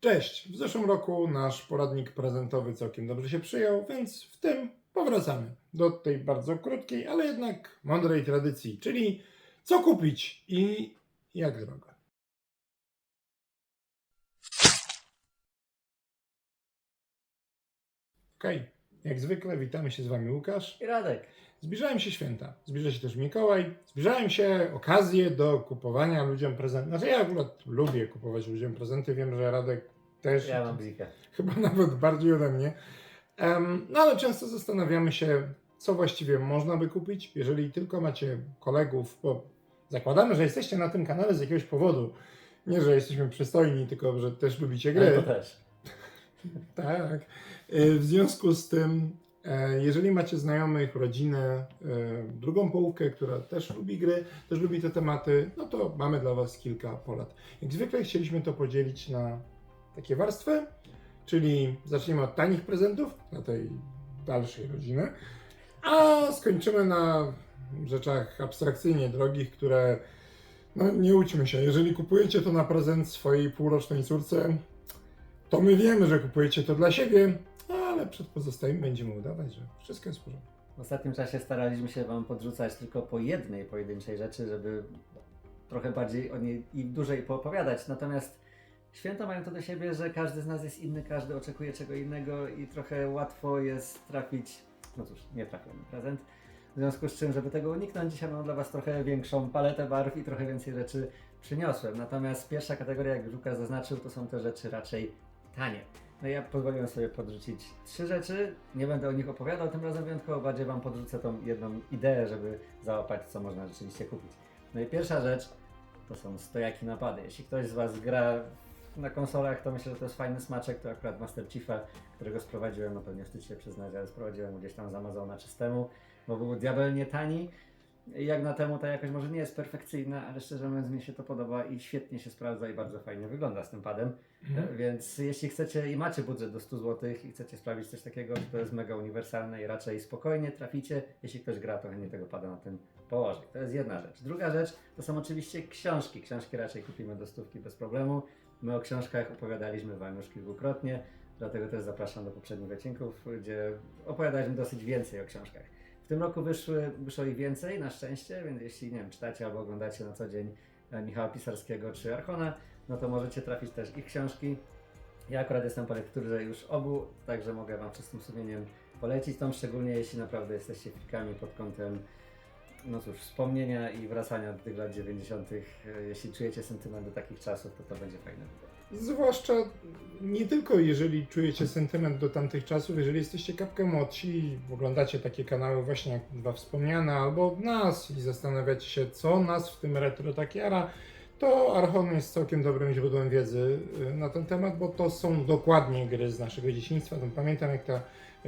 Cześć! W zeszłym roku nasz poradnik prezentowy całkiem dobrze się przyjął, więc w tym powracamy do tej bardzo krótkiej, ale jednak mądrej tradycji, czyli co kupić i jak drogo. Okej, jak zwykle witamy się z Wami Łukasz. I Radek. Zbliżają się święta, zbliża się też Mikołaj, zbliżają się okazje do kupowania ludziom prezentów. Znaczy ja akurat lubię kupować ludziom prezenty, wiem, że Radek też, Ja mam bzika. chyba nawet bardziej ode mnie. Em, no ale często zastanawiamy się, co właściwie można by kupić, jeżeli tylko macie kolegów, bo zakładamy, że jesteście na tym kanale z jakiegoś powodu. Nie, że jesteśmy przystojni, tylko że też lubicie gry. Ale to też. Tak. Y, W związku z tym, jeżeli macie znajomych, rodzinę, e, drugą połówkę, która też lubi gry, też lubi te tematy, no to mamy dla Was kilka porad. Jak zwykle chcieliśmy to podzielić na takie warstwy, czyli zaczniemy od tanich prezentów dla tej dalszej rodziny, a skończymy na rzeczach abstrakcyjnie drogich, które no nie łudźmy się, jeżeli kupujecie to na prezent swojej półrocznej córce, to my wiemy, że kupujecie to dla siebie, ale przed pozostałymi będziemy udawać, że wszystko jest w porządku. W ostatnim czasie staraliśmy się Wam podrzucać tylko po jednej pojedynczej rzeczy, żeby trochę bardziej o niej i dłużej poopowiadać. Natomiast święta mają to do siebie, że każdy z nas jest inny, każdy oczekuje czego innego i trochę łatwo jest trafić, no cóż, nie trafiony prezent. W związku z czym, żeby tego uniknąć, dzisiaj mam dla Was trochę większą paletę barw i trochę więcej rzeczy przyniosłem. Natomiast pierwsza kategoria, jak Żuka zaznaczył, to są te rzeczy raczej tanie. No ja pozwoliłem sobie podrzucić trzy rzeczy. Nie będę o nich opowiadał tym razem wyjątkowo, bardziej Wam podrzucę tą jedną ideę, żeby załapać, co można rzeczywiście kupić. No i pierwsza rzecz to są stojaki napady. Jeśli ktoś z Was gra na konsolach, to myślę, że to jest fajny smaczek. To akurat Master Chiefa, którego sprowadziłem, no pewnie wstyd się przyznać, ale sprowadziłem gdzieś tam z Amazona czystemu, bo był diabelnie tani. Jak na temu ta jakość może nie jest perfekcyjna, ale szczerze mówiąc mi się to podoba i świetnie się sprawdza i bardzo fajnie wygląda z tym padem. Mhm. Więc jeśli chcecie i macie budżet do 100 zł i chcecie sprawdzić coś takiego, to jest mega uniwersalne i raczej spokojnie traficie. Jeśli ktoś gra, to chętnie tego pada na tym położy. To jest jedna rzecz. Druga rzecz to są oczywiście książki. Książki raczej kupimy do stówki bez problemu. My o książkach opowiadaliśmy Wam już kilkukrotnie, dlatego też zapraszam do poprzednich odcinków, gdzie opowiadaliśmy dosyć więcej o książkach. Tym roku wyszły, wyszło ich więcej, na szczęście, więc jeśli nie wiem, czytacie albo oglądacie na co dzień e, Michała Pisarskiego czy Archona, no to możecie trafić też ich książki. Ja akurat jestem po lekturze już obu, także mogę Wam czystym sumieniem polecić tą, szczególnie jeśli naprawdę jesteście frikami pod kątem no cóż, wspomnienia i wracania do tych lat 90. E, Jeśli czujecie sentyment do takich czasów, to to będzie fajne. Zwłaszcza nie tylko jeżeli czujecie sentyment do tamtych czasów, jeżeli jesteście kapkę młodsi i oglądacie takie kanały właśnie jak dwa wspomniane albo nas i zastanawiacie się, co nas w tym retro tak jara, to Archon jest całkiem dobrym źródłem wiedzy y, na ten temat, bo to są dokładnie gry z naszego dzieciństwa. Tam pamiętam jak ta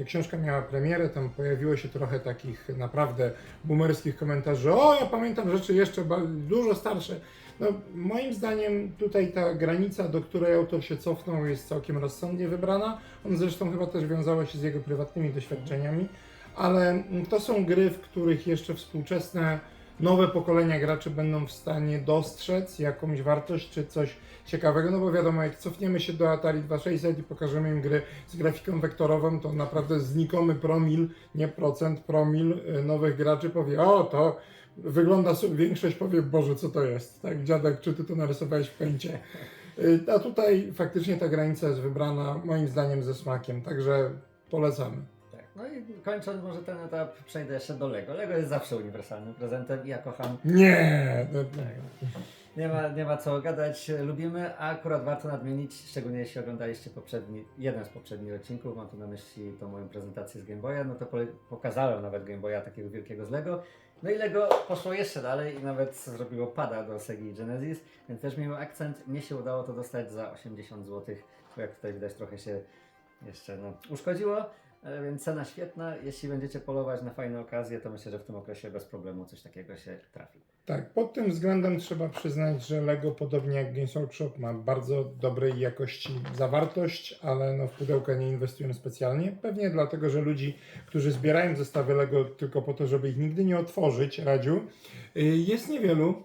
książka miała premierę, tam pojawiło się trochę takich naprawdę boomerskich komentarzy, o ja pamiętam rzeczy jeszcze dużo starsze. No, moim zdaniem tutaj ta granica, do której autor się cofnął, jest całkiem rozsądnie wybrana. On zresztą chyba też wiązało się z jego prywatnymi doświadczeniami, ale mm, to są gry, w których jeszcze współczesne, nowe pokolenia graczy będą w stanie dostrzec jakąś wartość czy coś ciekawego. No bo wiadomo, jak cofniemy się do Atari 2600 i pokażemy im gry z grafiką wektorową, to naprawdę znikomy promil, nie procent, promil y, nowych graczy powie, o to wygląda większość powie, Boże, co to jest, tak, dziadek, czy ty to narysowałeś w pęcie. Y, A tutaj faktycznie ta granica jest wybrana, moim zdaniem, ze smakiem, także polecamy. No i kończąc może ten etap, przejdę jeszcze do Lego. Lego jest zawsze uniwersalnym prezentem i ja kocham Nie! no, Nie ma, nie ma co gadać, lubimy, a akurat warto nadmienić, szczególnie jeśli oglądaliście poprzedni, jeden z poprzednich odcinków, mam tu na myśli tą moją prezentację z Game Boya, no to pokazałem nawet Game Boya takiego wielkiego z Lego. No i Lego poszło jeszcze dalej i nawet zrobiło pada do Segi Genesis, więc też miły akcent. Mnie się udało to dostać za 80 zł, bo jak tutaj widać trochę się jeszcze no, uszkodziło, więc cena świetna. Jeśli będziecie polować na fajne okazje, to myślę, że w tym okresie bez problemu coś takiego się trafi. Tak, pod tym względem trzeba przyznać, że Lego, podobnie jak Games Workshop, ma bardzo dobrej jakości zawartość, ale no w pudełka nie inwestują specjalnie. Pewnie dlatego, że ludzi, którzy zbierają zestawy Lego tylko po to, żeby ich nigdy nie otworzyć, Radziu, y, jest niewielu.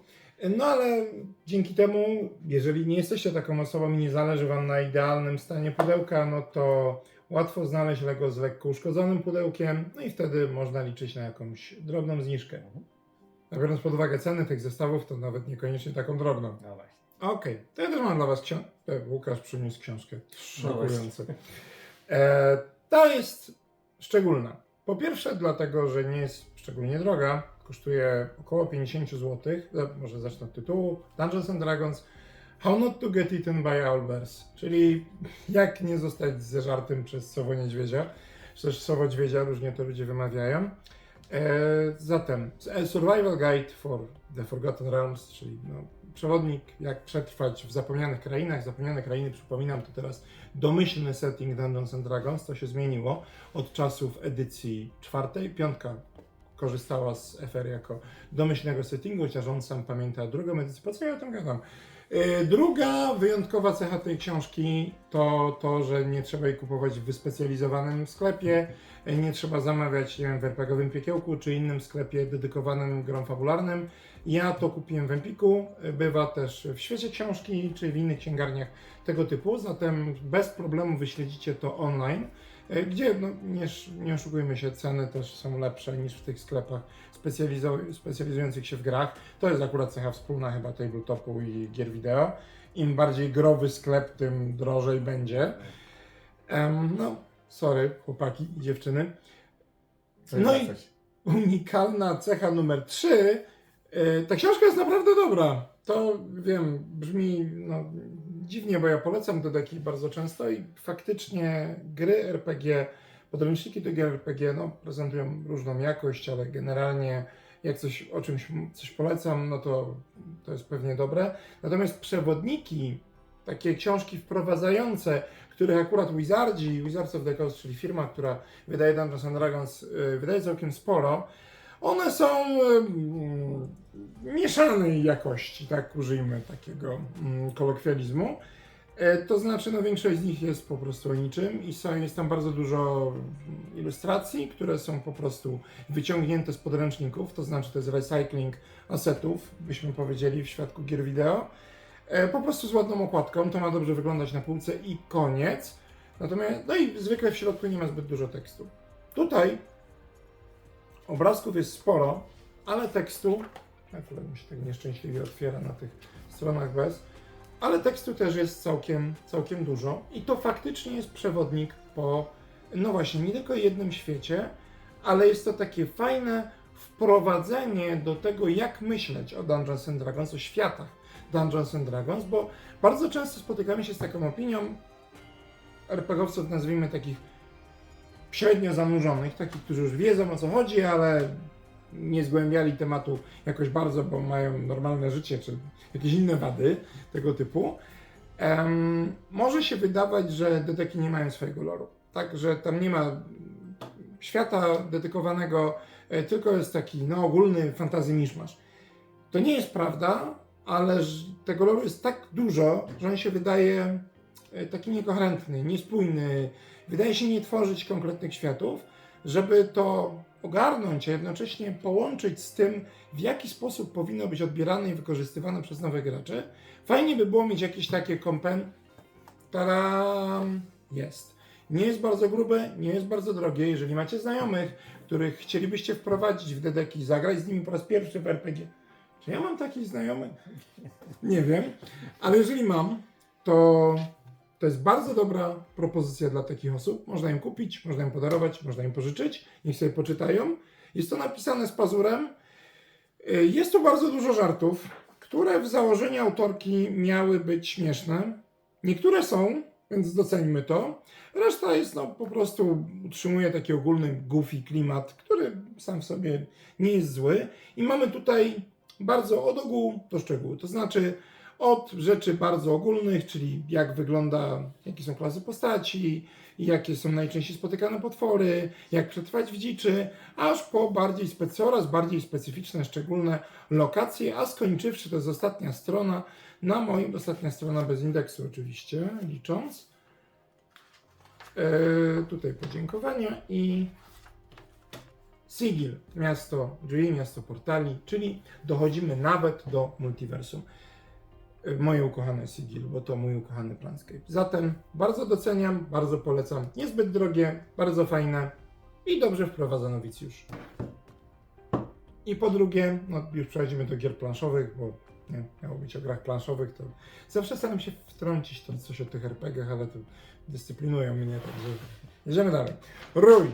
No ale dzięki temu, jeżeli nie jesteście taką osobą i nie zależy Wam na idealnym stanie pudełka, no to łatwo znaleźć Lego z lekko uszkodzonym pudełkiem, no i wtedy można liczyć na jakąś drobną zniżkę. A biorąc pod uwagę ceny tych zestawów, to nawet niekoniecznie taką drobną. No właśnie. Okej, to ja też mam dla Was książkę. Łukasz przyniósł książkę. No Szokujące. E, ta jest szczególna. Po pierwsze, dlatego, że nie jest szczególnie droga. Kosztuje około 50 zł. Może zacznę od tytułu. Dungeons and Dragons. How not to get eaten by owlbears. Czyli jak nie zostać zeżartym przez sowo niedźwiedzia. Czy też sowo niedźwiedzia, różnie to ludzie wymawiają. E, zatem, a Survival Guide for the Forgotten Realms, czyli no, przewodnik, jak przetrwać w zapomnianych krainach. Zapomniane krainy, przypominam, to teraz domyślny setting Dungeons and Dragons. To się zmieniło od czasów edycji czwartej. Piątka korzystała z FR jako domyślnego settingu, chociaż on sam pamięta drugą edycję. Po co ja o tym gadam? Yy, Druga wyjątkowa cecha tej książki to to, że nie trzeba jej kupować w wyspecjalizowanym sklepie, yy, nie trzeba zamawiać nie wiem, w RPGowym Piekiełku czy innym sklepie dedykowanym grom fabularnym. Ja to kupiłem w Empiku, yy, bywa też w świecie książki czy w innych księgarniach tego typu, zatem bez problemu wyśledzicie to online, gdzie no, nie, nie oszukujmy się, ceny też są lepsze niż w tych sklepach specjalizujących się w grach. To jest akurat cecha wspólna chyba tabletopu i gier wideo. Im bardziej growy sklep, tym drożej będzie. Em, no, sorry, chłopaki i dziewczyny. Coś No za i- coś. Unikalna cecha numer 3. Ta książka jest naprawdę dobra. To wiem, brzmi no, dziwnie, bo ja polecam te deki bardzo często i faktycznie gry RPG, podręczniki do gier RPG no, prezentują różną jakość, ale generalnie jak coś o czymś coś polecam, no to to jest pewnie dobre. Natomiast przewodniki, takie książki wprowadzające, których akurat Wizardzi, Wizards of the Coast, czyli firma, która wydaje Dungeons and Dragons, y, wydaje całkiem sporo, one są mm, mieszanej jakości, tak użyjmy takiego mm, kolokwializmu. E, To znaczy, no większość z nich jest po prostu o niczym i są, jest tam bardzo dużo ilustracji, które są po prostu wyciągnięte z podręczników, to znaczy to jest recycling asetów, byśmy powiedzieli w świadku gier wideo. E, Po prostu z ładną okładką, to ma dobrze wyglądać na półce i koniec. Natomiast, no i zwykle w środku nie ma zbyt dużo tekstu. Tutaj obrazków jest sporo, ale tekstu, akurat mi się tak nieszczęśliwie otwiera na tych stronach bez, ale tekstu też jest całkiem, całkiem dużo. I to faktycznie jest przewodnik po, no właśnie, nie tylko jednym świecie, ale jest to takie fajne wprowadzenie do tego, jak myśleć o Dungeons and Dragons, o światach Dungeons and Dragons, bo bardzo często spotykamy się z taką opinią RPGowców, nazwijmy takich średnio zanurzonych, takich, którzy już wiedzą o co chodzi, ale nie zgłębiali tematu jakoś bardzo, bo mają normalne życie, czy jakieś inne wady tego typu. Em, może się wydawać, że dedeki nie mają swojego loru. Tak, że tam nie ma świata dedykowanego, e, tylko jest taki no, ogólny fantazy miszmasz. To nie jest prawda, ale tego loru jest tak dużo, że on się wydaje e, taki niekoherentny, niespójny, wydaje się nie tworzyć konkretnych światów, żeby to ogarnąć, a jednocześnie połączyć z tym, w jaki sposób powinno być odbierane i wykorzystywane przez nowych graczy. Fajnie by było mieć jakieś takie kompen. Taram! Jest. Nie jest bardzo grube, nie jest bardzo drogie. Jeżeli macie znajomych, których chcielibyście wprowadzić w dedeki, zagrać z nimi po raz pierwszy w RPG. Czy ja mam takich znajomych? Nie wiem, ale jeżeli mam, to to jest bardzo dobra propozycja dla takich osób. Można im kupić, można im podarować, można im pożyczyć, niech sobie poczytają. Jest to napisane z pazurem. Y, Jest tu bardzo dużo żartów, które w założeniu autorki miały być śmieszne. Niektóre są, więc doceńmy to. Reszta jest no, po prostu utrzymuje taki ogólny goofy klimat, który sam w sobie nie jest zły. I mamy tutaj bardzo od ogółu do szczegółu. To znaczy od rzeczy bardzo ogólnych, czyli jak wygląda, jakie są klasy postaci, jakie są najczęściej spotykane potwory, jak przetrwać w dziczy, aż po bardziej coraz bardziej specyficzne, szczególne lokacje, a skończywszy, to jest ostatnia strona, na moim, ostatnia strona bez indeksu oczywiście, licząc. E, tutaj podziękowania i Sigil, miasto drzwi, miasto portali, czyli dochodzimy nawet do multiversum. Moje ukochane Sigil, bo to mój ukochany Planscape. Zatem bardzo doceniam, bardzo polecam. Niezbyt drogie, bardzo fajne i dobrze wprowadza nowicjusz. I po drugie, no już przechodzimy do gier planszowych, bo nie, miało być o grach planszowych, to zawsze staram się wtrącić to coś o tych RPG-ach, ale to dyscyplinują mnie, także jedziemy dalej. Rój.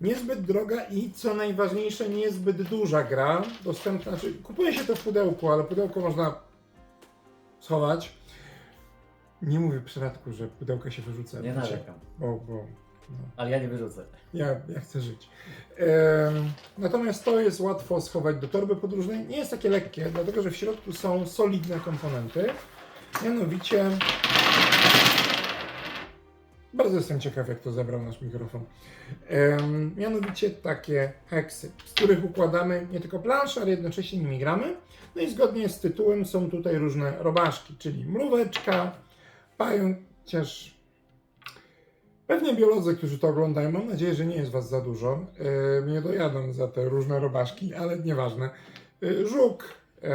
Niezbyt droga i co najważniejsze, niezbyt duża gra. Dostępna, znaczy kupuje się to w pudełku, ale pudełko można schować. Nie mówię przy Radku, że pudełka się wyrzuca. Nie wiecie, narzekam. Bo, bo no, Ale ja nie wyrzucę. ja, ja chcę żyć. Em, natomiast to jest łatwo schować do torby podróżnej. Nie jest takie lekkie, dlatego że w środku są solidne komponenty. Mianowicie. Bardzo jestem ciekaw, jak to zabrał nasz mikrofon. Mianowicie takie heksy, z których układamy nie tylko planszę, ale jednocześnie nimi gramy. No i zgodnie z tytułem są tutaj różne robaszki, czyli mróweczka, pająk, chociaż Pewnie biolodzy, którzy to oglądają, mam nadzieję, że nie jest Was za dużo. Mnie dojadą za te różne robaszki, ale nieważne. Yy, żuk, yy,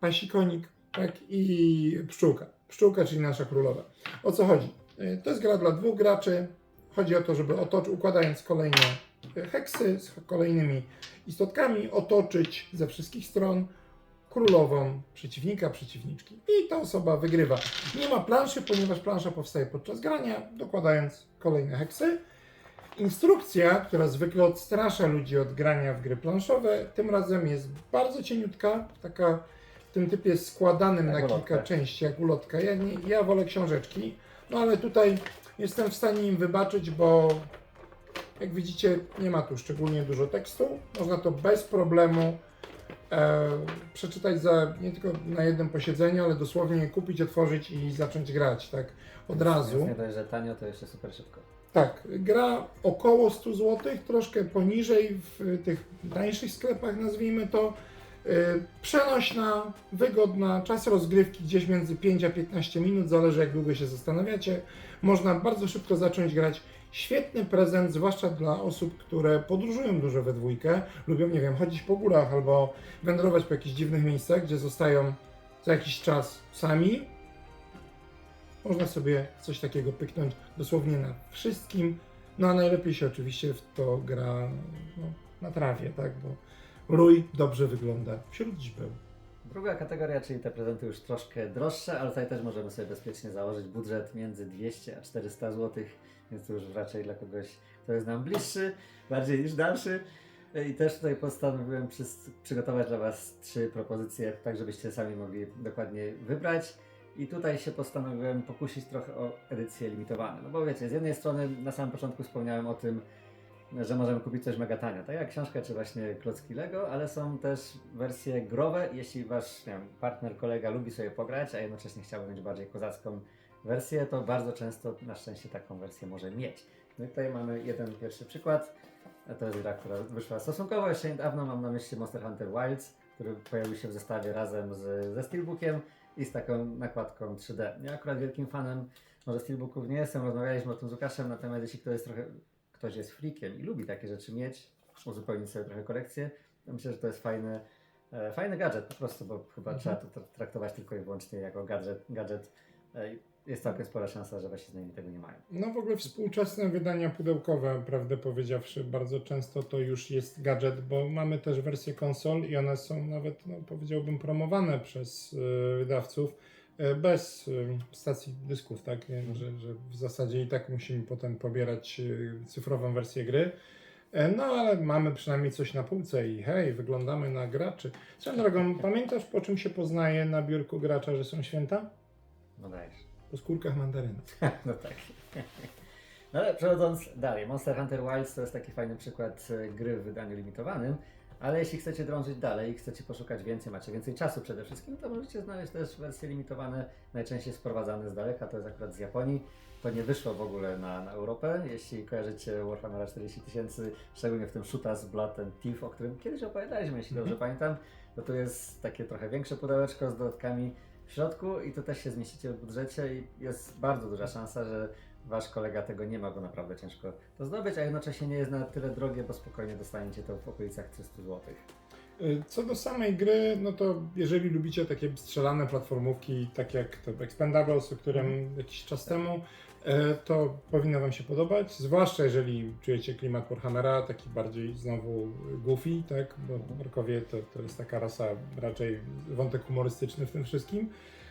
pasikonik tak, i pszczółka. Pszczółka, czyli nasza królowa. O co chodzi? Yy, to jest gra dla dwóch graczy. Chodzi o to, żeby otoczyć, układając kolejne yy, heksy z kolejnymi istotkami, otoczyć ze wszystkich stron królową przeciwnika, przeciwniczki. I ta osoba wygrywa. Nie ma planszy, ponieważ plansza powstaje podczas grania, dokładając kolejne heksy. Instrukcja, która zwykle odstrasza ludzi od grania w gry planszowe, tym razem jest bardzo cieniutka, taka w tym typie składanym Jak na ulotka. kilka części, jak ulotka. Ja, nie, ja wolę książeczki, no ale tutaj jestem w stanie im wybaczyć, bo jak widzicie, nie ma tu szczególnie dużo tekstu. Można to bez problemu e, przeczytać za nie tylko na jednym posiedzeniu, ale dosłownie kupić, otworzyć i zacząć grać, tak od razu. Nie dość, że tanio, to jeszcze super szybko. Tak, gra około 100 zł, troszkę poniżej w tych tańszych sklepach, nazwijmy to. Yy, Przenośna, wygodna, czas rozgrywki gdzieś między 5 a 15 minut, zależy jak długo się zastanawiacie. Można bardzo szybko zacząć grać. Świetny prezent, zwłaszcza dla osób, które podróżują dużo we dwójkę, lubią, nie wiem, chodzić po górach albo wędrować po jakichś dziwnych miejscach, gdzie zostają za jakiś czas sami. Można sobie coś takiego pyknąć dosłownie na wszystkim. No a najlepiej się oczywiście w to gra no, na trawie, tak? Bo rój dobrze wygląda wśród źbeł. Druga kategoria, czyli te prezenty już troszkę droższe, ale tutaj też możemy sobie bezpiecznie założyć budżet między 200 a 400 zł, więc to już raczej dla kogoś, kto jest nam bliższy, bardziej niż dalszy. I też tutaj postanowiłem przys- przygotować dla Was trzy propozycje, tak żebyście sami mogli dokładnie wybrać. I tutaj się postanowiłem pokusić trochę o edycje limitowane. No bo wiecie, z jednej strony na samym początku wspomniałem o tym, że możemy kupić coś mega tanio, tak jak książkę czy właśnie klocki Lego, ale są też wersje growe. Jeśli wasz nie wiem, partner, kolega lubi sobie pograć, a jednocześnie chciałby mieć bardziej kozacką wersję, to bardzo często na szczęście taką wersję może mieć. No i tutaj mamy jeden pierwszy przykład. To jest gra, która wyszła stosunkowo jeszcze niedawno. Mam na myśli Monster Hunter Wilds, który pojawił się w zestawie razem z, ze Steelbookiem i z taką nakładką 3D. Ja akurat wielkim fanem może Steelbooków nie jestem, rozmawialiśmy o tym z Łukaszem, natomiast jeśli ktoś jest trochę ktoś jest freakiem i lubi takie rzeczy mieć, uzupełnić sobie trochę kolekcję, to myślę, że to jest fajny, e, fajny gadżet po prostu, bo chyba Mhm. trzeba to tra- traktować tylko i wyłącznie jako gadżet. gadżet. E, jest całkiem spora szansa, że wasi znajomi tego nie mają. No w ogóle współczesne wydania pudełkowe, prawdę powiedziawszy, bardzo często to już jest gadżet, bo mamy też wersje konsol i one są nawet, no, powiedziałbym, promowane przez y, wydawców bez y, stacji dysków, tak? Nie? Że, że w zasadzie i tak musimy potem pobierać y, cyfrową wersję gry. E, No ale mamy przynajmniej coś na półce i hej, wyglądamy na graczy. Swoją drogą, pamiętasz po czym się poznaje na biurku gracza, że są święta? No dajesz. Po skórkach mandaryny. No tak. No ale przechodząc dalej, Monster Hunter Wilds to jest taki fajny przykład e, gry w wydaniu limitowanym, ale jeśli chcecie drążyć dalej i chcecie poszukać więcej, macie więcej czasu przede wszystkim, to możecie znaleźć też wersje limitowane, najczęściej sprowadzane z daleka, to jest akurat z Japonii. To nie wyszło w ogóle na, na Europę. Jeśli kojarzycie Warhammera 40 tysięcy, szczególnie w tym Shooters Blood and Thief, o którym kiedyś opowiadaliśmy, jeśli dobrze pamiętam, to tu jest takie trochę większe pudełeczko z dodatkami w środku i to też się zmieścicie w budżecie i jest bardzo duża szansa, że wasz kolega tego nie ma, bo naprawdę ciężko to zdobyć, a jednocześnie nie jest na tyle drogie, bo spokojnie dostaniecie to w okolicach 300 zł. Y, Co do samej gry, no to jeżeli lubicie takie strzelane platformówki, tak jak to Expendables, o którym jakiś czas temu, e, to powinno Wam się podobać, zwłaszcza jeżeli czujecie klimat Warhammera, taki bardziej znowu goofy, tak, bo Orkowie to, to jest taka rasa raczej wątek humorystyczny w tym wszystkim.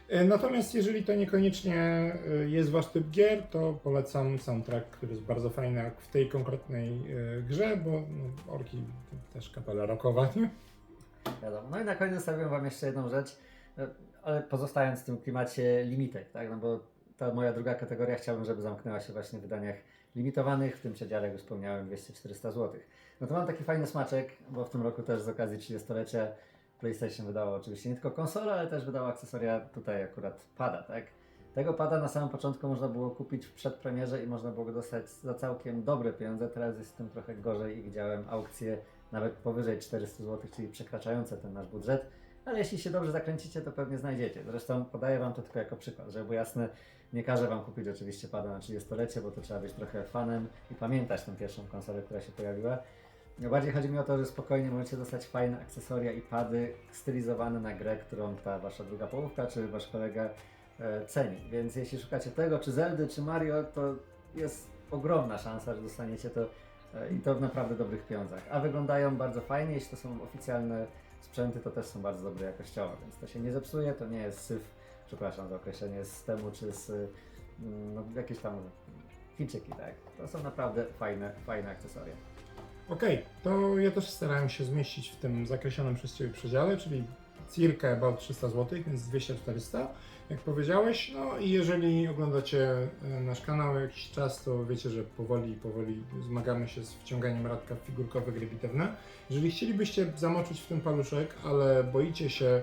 E, Natomiast jeżeli to niekoniecznie e, jest Wasz typ gier, to polecam soundtrack, który jest bardzo fajny jak w tej konkretnej e, grze, bo no, Orki też kapela rockowa, nie? Wiadomo. No i na koniec zostawiam Wam jeszcze jedną rzecz, ale pozostając w tym klimacie limitek, tak? No bo ta moja druga kategoria chciałbym, żeby zamknęła się właśnie w wydaniach limitowanych, w tym przedziale, jak już wspomniałem, 200-400 zł. No to mam taki fajny smaczek, bo w tym roku też z okazji 30-lecia PlayStation wydało oczywiście nie tylko konsolę, ale też wydało akcesoria tutaj akurat pada, tak? Tego pada na samym początku można było kupić w przedpremierze i można było go dostać za całkiem dobre pieniądze. Teraz jest z tym trochę gorzej i widziałem aukcje nawet powyżej 400 zł, czyli przekraczające ten nasz budżet. Ale jeśli się dobrze zakręcicie, to pewnie znajdziecie. Zresztą podaję Wam to tylko jako przykład, żeby było jasne, nie każę Wam kupić oczywiście pada na 30-lecie, bo to trzeba być trochę fanem i pamiętać tę pierwszą konsolę, która się pojawiła. Bardziej chodzi mi o to, że spokojnie możecie dostać fajne akcesoria i pady stylizowane na grę, którą ta Wasza druga połówka czy Wasz kolega e, ceni. Więc jeśli szukacie tego, czy Zeldy, czy Mario, to jest ogromna szansa, że dostaniecie to e, i to w naprawdę dobrych pieniądzach. A wyglądają bardzo fajnie, jeśli to są oficjalne sprzęty, to też są bardzo dobre jakościowo, więc to się nie zepsuje, to nie jest syf, przepraszam za określenie, z systemu czy z mm, no, jakieś tam Chińczyki, tak. To są naprawdę fajne, fajne akcesoria. Okej, to ja też starałem się zmieścić w tym zakreślonym przez Ciebie przedziale, czyli circa about 300 zł, więc 200-400, jak powiedziałeś. No i jeżeli oglądacie e, nasz kanał jakiś czas, to wiecie, że powoli, powoli zmagamy się z wciąganiem Radka w figurkowe gry bitewne. Jeżeli chcielibyście zamoczyć w tym paluszek, ale boicie się,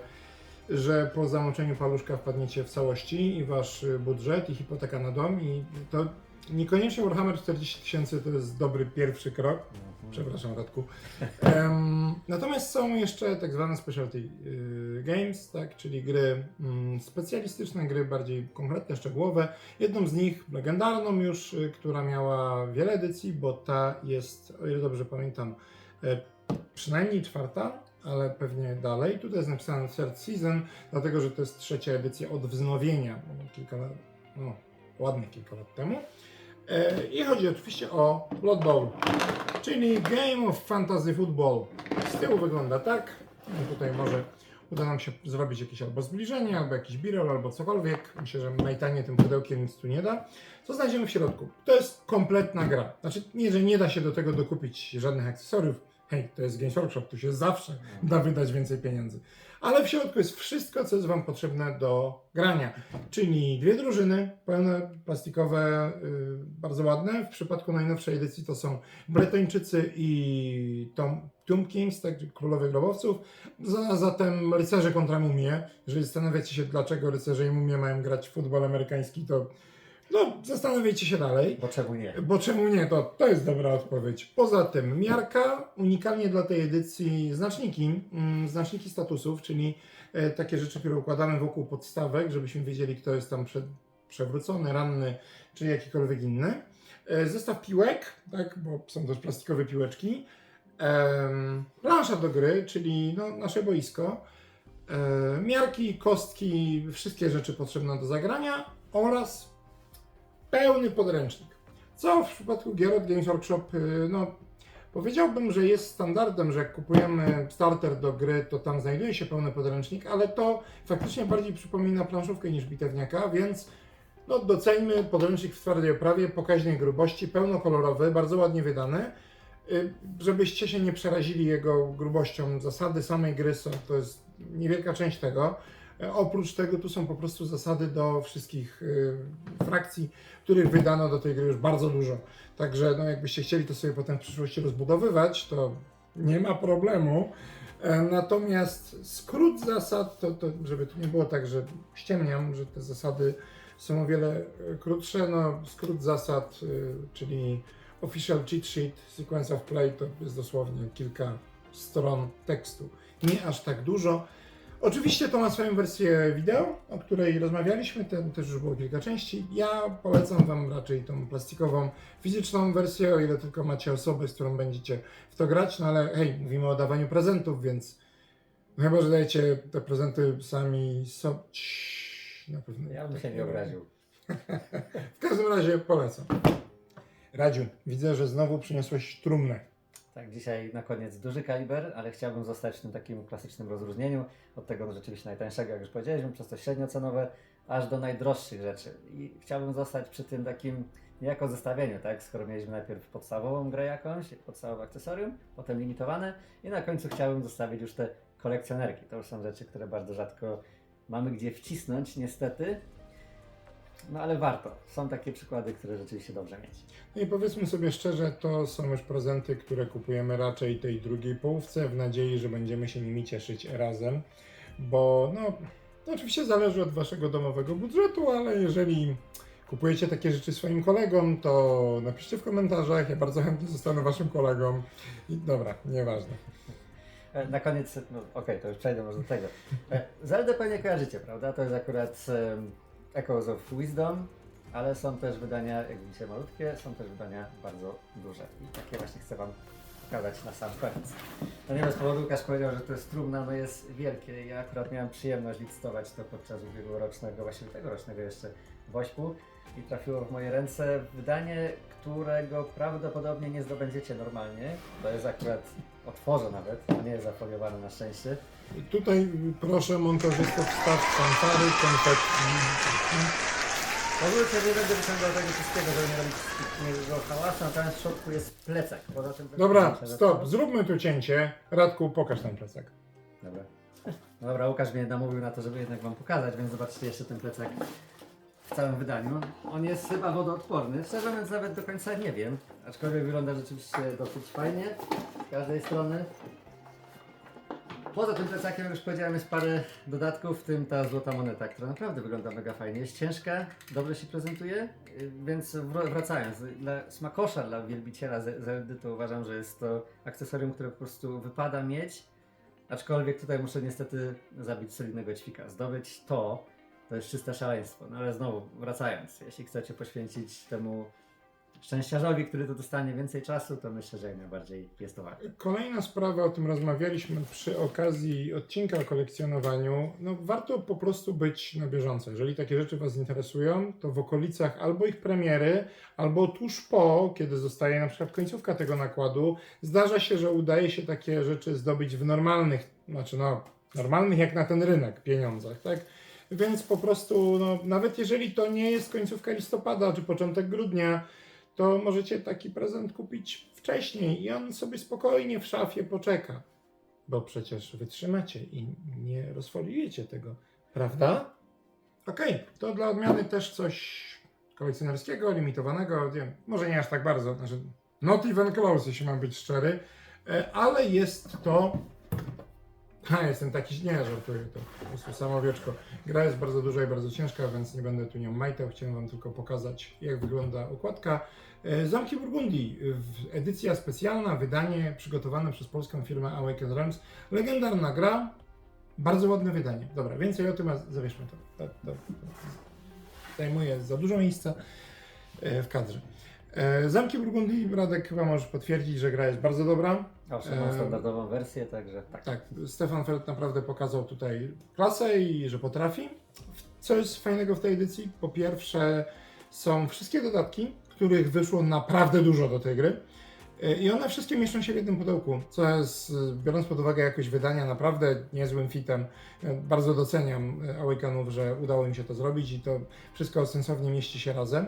że po zamoczeniu paluszka wpadniecie w całości i Wasz budżet i hipoteka na dom i to niekoniecznie Warhammer 40 tysięcy to jest dobry pierwszy krok, Przepraszam, Radku. Em, natomiast są jeszcze tak zwane specialty y, games, tak, czyli gry mm, specjalistyczne, gry bardziej konkretne, szczegółowe. Jedną z nich, legendarną już, y, która miała wiele edycji, bo ta jest, o ile dobrze pamiętam, e, przynajmniej czwarta, ale pewnie dalej. Tutaj jest napisane third season, dlatego że to jest trzecia edycja od wznowienia, kilka lat, no, ładnych kilka lat temu. E, I chodzi oczywiście o Blood Bowl, czyli Game of Fantasy Football. Z tyłu wygląda tak. Tutaj może uda nam się zrobić jakieś albo zbliżenie, albo jakiś birol, albo cokolwiek. Myślę, że najtaniej tym pudełkiem nic tu nie da. Co znajdziemy w środku? To jest kompletna gra. Znaczy nie, że nie da się do tego dokupić żadnych akcesoriów. Hej, to jest Games Workshop, tu się zawsze da wydać więcej pieniędzy. Ale w środku jest wszystko, co jest Wam potrzebne do grania. Czyli dwie drużyny, pełne, plastikowe, yy, bardzo ładne. W przypadku najnowszej edycji to są Bretończycy i Tom, Tomb Kings, tak, królowie grobowców. Za, zatem rycerze kontra mumie. Jeżeli zastanawiacie się, dlaczego rycerze i mumie mają grać w futbol amerykański, to no, zastanawiajcie się dalej. Bo czemu nie? Bo czemu nie? To, to jest dobra odpowiedź. Poza tym, miarka, unikalnie dla tej edycji znaczniki, mm, znaczniki statusów, czyli e, takie rzeczy, które układamy wokół podstawek, żebyśmy wiedzieli, kto jest tam przed, przewrócony, ranny, czy jakikolwiek inny. E, zestaw piłek, tak, bo są też plastikowe piłeczki. Em, plansza do gry, czyli no, nasze boisko. E, miarki, kostki, wszystkie rzeczy potrzebne do zagrania oraz pełny podręcznik. Co w przypadku gier od Games Workshop, y, no powiedziałbym, że jest standardem, że jak kupujemy starter do gry, to tam znajduje się pełny podręcznik, ale to faktycznie bardziej przypomina planszówkę niż bitewniaka, więc no doceńmy podręcznik w twardej oprawie, pokaźnej grubości, pełnokolorowy, bardzo ładnie wydany. Y, Żebyście się nie przerazili jego grubością, zasady samej gry są, to jest niewielka część tego. E, Oprócz tego tu są po prostu zasady do wszystkich y, frakcji, których wydano do tej gry już bardzo dużo. Także no, jakbyście chcieli to sobie potem w przyszłości rozbudowywać, to nie ma problemu. E, Natomiast skrót zasad, to, to żeby tu nie było tak, że ściemniam, że te zasady są o wiele e, krótsze. No, skrót zasad, czyli official cheat sheet, sequence of play, to jest dosłownie kilka stron tekstu. Nie aż tak dużo. Oczywiście to ma swoją wersję wideo, o której rozmawialiśmy, ten też już było kilka części. Ja polecam Wam raczej tą plastikową, fizyczną wersję, o ile tylko macie osobę, z którą będziecie w to grać, no ale hej, mówimy o dawaniu prezentów, więc no chyba, że dajecie te prezenty sami sobie. Na pewno. Ja bym tak się nie obraził. W każdym razie polecam. Radziu, widzę, że znowu przyniosłeś trumnę. Tak, dzisiaj na koniec duży kaliber, ale chciałbym zostać w tym takim klasycznym rozróżnieniu. Od tego rzeczywiście najtańszego, jak już powiedzieliśmy, przez to średniocenowe, aż do najdroższych rzeczy. I chciałbym zostać przy tym takim niejako zestawieniu, tak? Skoro mieliśmy najpierw podstawową grę jakąś, podstawowe akcesorium, potem limitowane i na końcu chciałbym zostawić już te kolekcjonerki. To już są rzeczy, które bardzo rzadko mamy gdzie wcisnąć, niestety. No ale warto. Są takie przykłady, które rzeczywiście dobrze mieć. No i powiedzmy sobie szczerze, to są już prezenty, które kupujemy raczej tej drugiej połówce, w nadziei, że będziemy się nimi cieszyć razem, bo no, to oczywiście zależy od waszego domowego budżetu, ale jeżeli kupujecie takie rzeczy swoim kolegom, to napiszcie w komentarzach, ja bardzo chętnie zostanę waszym kolegą. I dobra, nieważne. E, Na koniec, no okej, to już przejdę może do tego. E, Zeldę pewnie kojarzycie, prawda? To jest akurat Echoes of Wisdom, ale są też wydania, jak widzicie, malutkie, są też wydania bardzo duże. I takie właśnie chcę Wam pokazać na sam koniec. No nie bez powodu Łukasz powiedział, że to jest trumna, no jest wielkie. Ja akurat miałem przyjemność licytować to podczas ubiegłorocznego, właściwie tegorocznego jeszcze Wośpu i trafiło w moje ręce wydanie, którego prawdopodobnie nie zdobędziecie normalnie. To jest akurat, otworzę nawet, a nie jest zafoliowane na szczęście. Tutaj proszę montażystę wstaw fanfary, konfetti. Pozwólcie, nie będę wyciągał tego wszystkiego, żeby nie robić zbytniego hałasu, natomiast w środku jest plecak. Poza tym Dobra, stop, to- zróbmy tu cięcie. Radku, pokaż ten plecak. Dobra. No dobra, Łukasz mnie namówił na to, żeby jednak Wam pokazać, więc zobaczcie jeszcze ten plecak w całym wydaniu. On jest chyba wodoodporny, szczerze mówiąc nawet do końca nie wiem, aczkolwiek wygląda rzeczywiście dosyć fajnie z każdej strony. Poza tym plecakiem, jak już powiedziałem, jest parę dodatków, w tym ta złota moneta, która naprawdę wygląda mega fajnie. Jest ciężka, dobrze się prezentuje, yy, więc wr- wracając, dla smakosza, dla wielbiciela Ze- Zeldy, to uważam, że jest to akcesorium, które po prostu wypada mieć. Aczkolwiek tutaj muszę niestety zabić solidnego ćwika. Zdobyć to, to jest czyste szaleństwo. No ale znowu, wracając, jeśli chcecie poświęcić temu szczęściarzowi, który to dostanie więcej czasu, to myślę, że jak najbardziej jest to warte. Kolejna sprawa, o tym rozmawialiśmy przy okazji odcinka o kolekcjonowaniu. No, warto po prostu być na bieżąco. Jeżeli takie rzeczy Was interesują, to w okolicach albo ich premiery, albo tuż po, kiedy zostaje na przykład końcówka tego nakładu, zdarza się, że udaje się takie rzeczy zdobyć w normalnych, znaczy no, normalnych jak na ten rynek pieniądzach, tak? Więc po prostu, no, nawet jeżeli to nie jest końcówka listopada czy początek grudnia, to możecie taki prezent kupić wcześniej i on sobie spokojnie w szafie poczeka. Bo przecież wytrzymacie i nie rozfoliujecie tego, prawda? Okej, to dla odmiany też coś kolekcjonerskiego, limitowanego, nie, może nie aż tak bardzo, znaczy not even close, jeśli mam być szczery, e, ale jest to a, jestem taki, nie, żartuję, to po prostu samo wieczko. Gra jest bardzo duża i bardzo ciężka, więc nie będę tu nią majtał. Chciałem Wam tylko pokazać, jak wygląda okładka. E, Zamki Burgundii, edycja specjalna, wydanie przygotowane przez polską firmę Awaken Realms. Legendarna gra, bardzo ładne wydanie. Dobra, więcej o tym, a to. zajmuje za dużo miejsca e, w kadrze. E, Zamki Burgundii, Radek chyba możesz potwierdzić, że gra jest bardzo dobra. Owszem, mam Em, standardową wersję, także tak. Tak, Stefan Feld naprawdę pokazał tutaj klasę i że potrafi. Co jest fajnego w tej edycji? Po pierwsze, są wszystkie dodatki, których wyszło naprawdę dużo do tej gry. Y, I one wszystkie mieszczą się w jednym pudełku, co jest, biorąc pod uwagę jakość wydania, naprawdę niezłym fitem. Bardzo doceniam Awakenów, że udało im się to zrobić i to wszystko sensownie mieści się razem.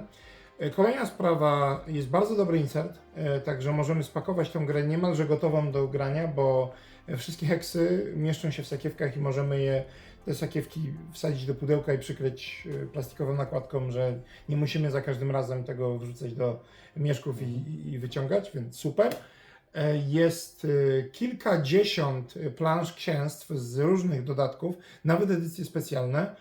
Y, Kolejna sprawa, jest bardzo dobry insert, y, także możemy spakować tą grę niemalże gotową do grania, bo wszystkie heksy mieszczą się w sakiewkach i możemy je, te sakiewki wsadzić do pudełka i przykryć plastikową nakładką, że nie musimy za każdym razem tego wrzucać do mieszków i, i- wyciągać, więc super. E, Jest kilkadziesiąt plansz księstw z różnych dodatków, nawet edycje specjalne.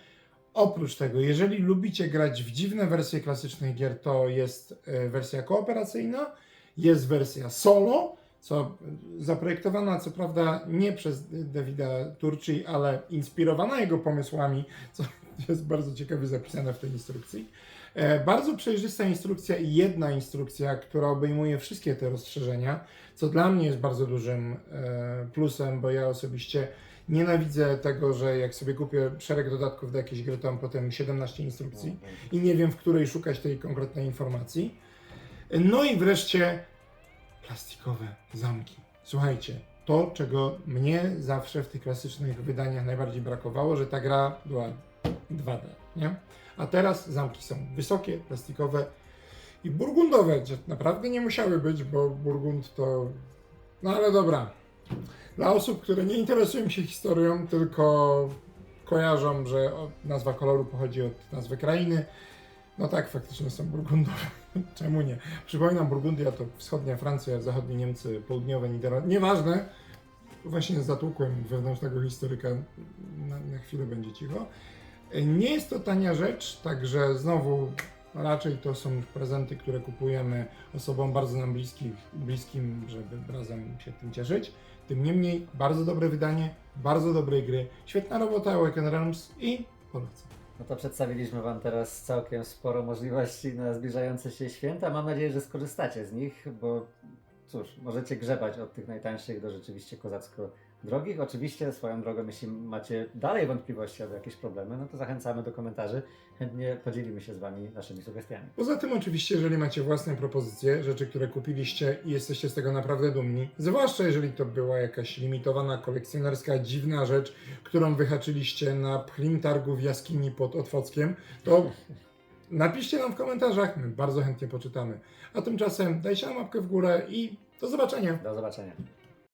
Oprócz tego, jeżeli lubicie grać w dziwne wersje klasycznych gier, to jest e, wersja kooperacyjna, jest wersja solo co zaprojektowana co prawda nie przez Davida Turci, ale inspirowana jego pomysłami, co jest bardzo ciekawie zapisane w tej instrukcji. E, Bardzo przejrzysta instrukcja i jedna instrukcja, która obejmuje wszystkie te rozszerzenia, co dla mnie jest bardzo dużym e, plusem, bo ja osobiście nienawidzę tego, że jak sobie kupię szereg dodatków do jakiejś gry, to mam potem 17 instrukcji i nie wiem, w której szukać tej konkretnej informacji. No i wreszcie plastikowe zamki. Słuchajcie, to czego mnie zawsze w tych klasycznych wydaniach najbardziej brakowało, że ta gra była 2D, nie? A teraz zamki są wysokie, plastikowe i burgundowe, że naprawdę nie musiały być, bo burgund to... No ale dobra. Dla osób, które nie interesują się historią, tylko kojarzą, że nazwa koloru pochodzi od nazwy krainy, no tak, faktycznie są burgundowe. Czemu nie? Przypominam, Burgundia to wschodnia Francja, zachodnie Niemcy, południowe Niderlandy. Nieważne. Właśnie zatłukłem wewnętrznego historyka. Na, na chwilę będzie cicho. Nie jest to tania rzecz, także znowu raczej to są prezenty, które kupujemy osobom bardzo nam bliskich, bliskim, żeby razem się tym cieszyć. Tym niemniej, bardzo dobre wydanie, bardzo dobrej gry, świetna robota Awaken Realms i polecam. No to przedstawiliśmy Wam teraz całkiem sporo możliwości na zbliżające się święta. Mam nadzieję, że skorzystacie z nich, bo cóż, możecie grzebać od tych najtańszych do rzeczywiście kozacko drogich. Oczywiście swoją drogą, jeśli macie dalej wątpliwości albo jakieś problemy, no to zachęcamy do komentarzy. Chętnie podzielimy się z Wami naszymi sugestiami. Poza tym oczywiście, jeżeli macie własne propozycje, rzeczy, które kupiliście i jesteście z tego naprawdę dumni, zwłaszcza jeżeli to była jakaś limitowana, kolekcjonerska, dziwna rzecz, którą wyhaczyliście na pchlim targu w jaskini pod Otwockiem, to napiszcie nam w komentarzach, my bardzo chętnie poczytamy. A tymczasem dajcie nam łapkę w górę i do zobaczenia. Do zobaczenia.